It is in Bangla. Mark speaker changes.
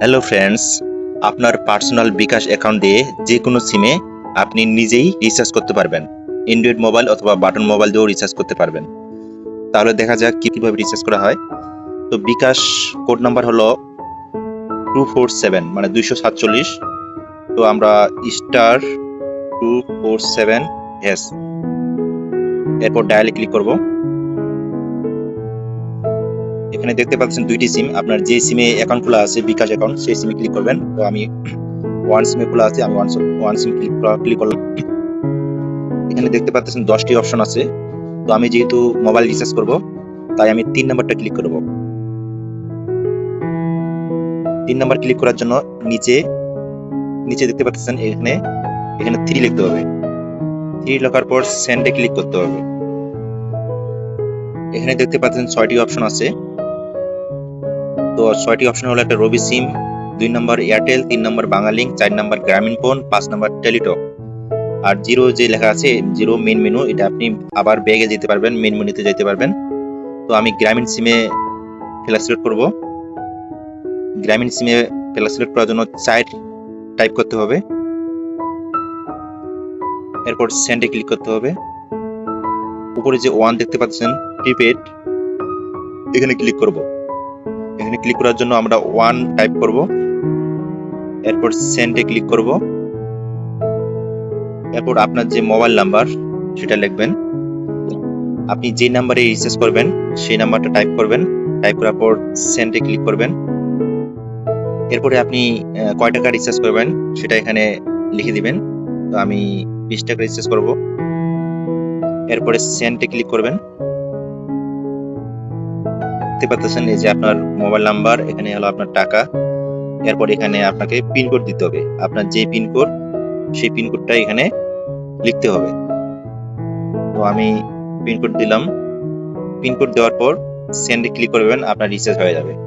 Speaker 1: হ্যালো ফ্রেন্ডস আপনার পার্সোনাল বিকাশ অ্যাকাউন্ট দিয়ে যে কোনো সিমে আপনি নিজেই রিচার্জ করতে পারবেন। অ্যান্ড্রয়েড মোবাইল অথবা বাটন মোবাইল দিয়েও রিচার্জ করতে পারবেন। তাহলে দেখা যাক কীভাবে রিচার্জ করা হয়। তো বিকাশ কোড নাম্বার হলো টু ফোর সেভেন মানে দুইশো সাতচল্লিশ। তো আমরা স্টার টু ফোর সেভেন এস এরপর ডায়ালে ক্লিক করব। এখানে দেখতে পাচ্ছেন দুইটি সিম আপনার যে সিমে অ্যাকাউন্ট খোলা আছে, বিকাশ অ্যাকাউন্ট সেই সিমে ক্লিক করবেন। তো আমি ওয়ান সিমে খোলা আছে, আমি one one SIM click click করলাম। এখানে দেখতে পাচ্ছেন দশটি অপশন আছে। তো আমি যেহেতু মোবাইল রিচার্জ করব, তাই আমি তিন নাম্বারটা ক্লিক করব। তিন নাম্বার ক্লিক করার জন্য নিচে নিচে দেখতে পাচ্ছেন এখানে এখানে থ্রি লিখতে হবে। থ্রি লেখার পর সেন্ডে ক্লিক করতে হবে। এখানে দেখতে পাচ্ছেন ছয়টি অপশন আছে। তো ছয়টি অপশন হলো একটা রবি সিম, দুই নম্বর এয়ারটেল, তিন নম্বর বাঙালিং চার নম্বর গ্রামীণ ফোন, পাঁচ নম্বর টেলিটক। আর জিরো যে লেখা আছে, জিরো মেন মেনু এটা আপনি আবার ব্যাগে যেতে পারবেন মেন মেনুতে যেতে পারবেন। তো আমি গ্রামীণ সিমে ফেলা সিলেক্ট করব। গ্রামীণ সিমে ফেলা সিলেক্ট করার জন্য সাইট টাইপ করতে হবে। এরপর সেন্ডে ক্লিক করতে হবে। উপরে যে ওয়ান দেখতে পাচ্ছেন প্রিপেড এখানে ক্লিক করব। এখানে ক্লিক করার জন্য আমরা ওয়ান টাইপ করব। এরপর সেন্ডে ক্লিক করব। এরপর আপনার যে মোবাইল নাম্বার সেটা লিখবেন। আপনি যে নাম্বারে রিচার্জ করবেন, সেই নাম্বারটা টাইপ করবেন। টাইপ করার পর সেন্ডে ক্লিক করবেন। এরপরে আপনি কয় টাকা রিচার্জ করবেন, সেটা এখানে লিখে দিবেন। তো আমি বিশ টাকা রিচার্জ করব। এরপরে সেন্ডে ক্লিক করবেন। দেখতে পাচ্ছেন এই যে আপনার মোবাইল নাম্বার এখানে হলো আপনার টাকা। এরপর এখানে আপনাকে পিনকোড দিতে হবে। আপনার যে পিনকোড সেই পিনকোডটা এখানে লিখতে হবে। তো আমি পিনকোড দিলাম। পিনকোড দেওয়ার পর সেন্ডে ক্লিক করবেন, আপনার রিচার্জ হয়ে যাবে।